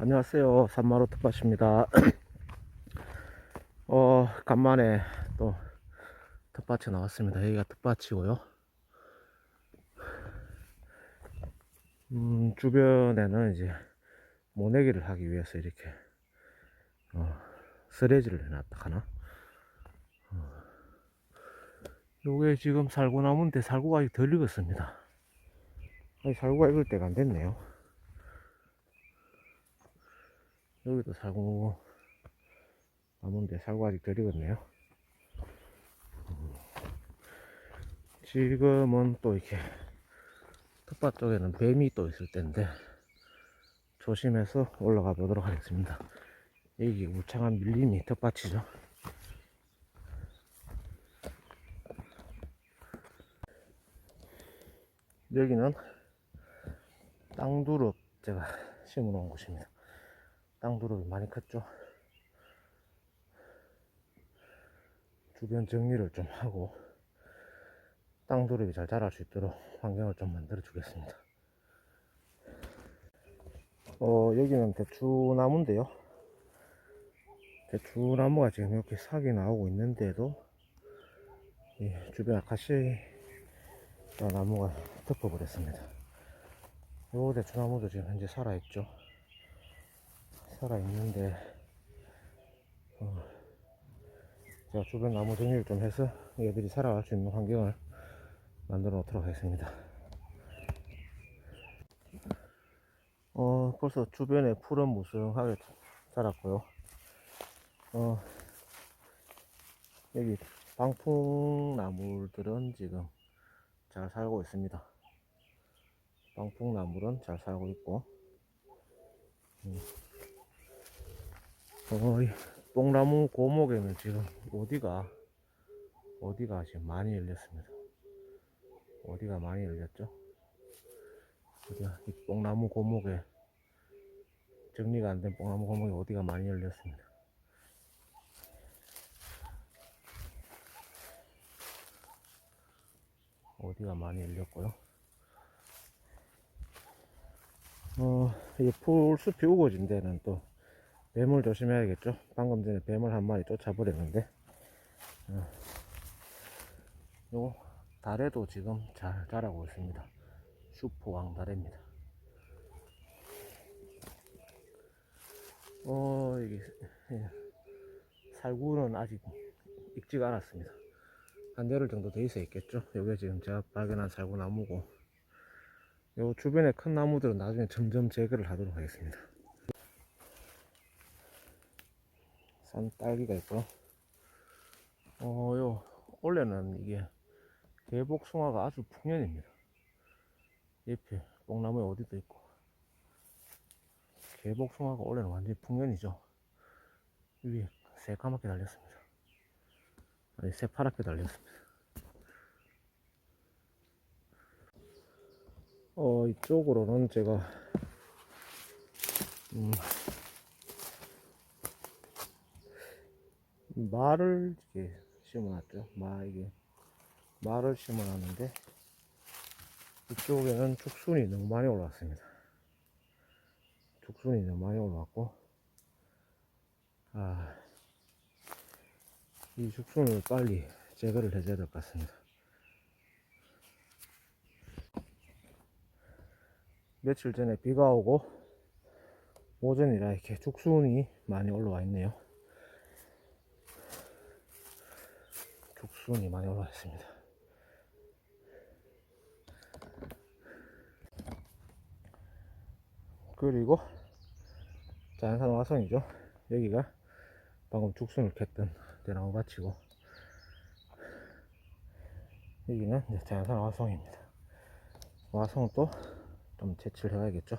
안녕하세요. 산마루 텃밭입니다. 어, 간만에 또 텃밭에 나왔습니다. 여기가 텃밭이고요. 음, 주변에는 이제 모내기를 하기 위해서 이렇게 어, 쓰레지를 해놨다 하나. 어, 요게 지금 살구나무인데 살구가 아직 덜 익었습니다. 아직 살구가 익을 때가 안 됐네요. 여기도 살구 나무인데 살구 아직 덜 익었네요. 음. 지금은 또 이렇게 텃밭 쪽에는 뱀이 또 있을 텐데 조심해서 올라가 보도록 하겠습니다. 여기 우창한 밀림이 텃밭이죠. 여기는 땅두릅 제가 심어 놓은 곳입니다. 땅두릅이 많이 컸죠. 주변 정리를 좀 하고 땅두릅이 잘 자랄 수 있도록 환경을 좀 만들어 주겠습니다. 어, 여기는 대추나무인데요. 대추나무가 지금 이렇게 삭이 나오고 있는데도 이 주변 아카시아 나무가 덮어버렸습니다. 요 대추나무도 지금 현재 살아있죠. 살아있는데 어, 제가 주변 나무 정리를 좀 해서 얘들이 살아갈 수 있는 환경을 만들어 놓도록 하겠습니다. 어, 벌써 주변에 풀은 무성하게 자랐고요. 어, 여기 방풍나물들은 지금 잘 살고 있습니다. 방풍나물은 잘 살고 있고, 음. 어, 이 뽕나무 고목에는 지금 어디가, 어디가 지금 많이 열렸습니다. 어디가 많이 열렸죠? 이 뽕나무 고목에, 정리가 안 된 뽕나무 고목에 어디가 많이 열렸습니다. 어디가 많이 열렸고요. 어, 이 풀숲이 우거진 데는 또 뱀을 조심해야겠죠. 방금 전에 뱀을 한 마리 쫓아버렸는데, 어, 요 달에도 지금 잘 자라고 있습니다. 슈퍼 왕 달입니다. 어, 이게 예, 살구는 아직 익지가 않았습니다. 한 열흘 정도 돼 있어 있겠죠. 요게 지금 제가 발견한 살구 나무고, 요 주변에 큰 나무들은 나중에 점점 제거를 하도록 하겠습니다. 산 딸기가 있고요. 어, 요, 원래는 이게 개복숭아가 아주 풍년입니다. 옆에 뽕나무에 어디도 있고. 개복숭아가 원래는 완전히 풍년이죠. 위에 새까맣게 달렸습니다. 아니, 새파랗게 달렸습니다. 어, 이쪽으로는 제가, 음, 말을 이렇게 심어놨죠. 마, 이게, 말을 심어놨는데, 이쪽에는 죽순이 너무 많이 올라왔습니다. 죽순이 너무 많이 올라왔고, 아, 이 죽순을 빨리 제거를 해줘야 될 것 같습니다. 며칠 전에 비가 오고, 오전이라 이렇게 죽순이 많이 올라와 있네요. 죽순이 많이 올라와 있습니다. 그리고 자연산 화성이죠. 여기가 방금 죽순을 캤던 대나무 밭이고 여기는 자연산 화성입니다. 화성은 또 좀 채취를 해야겠죠.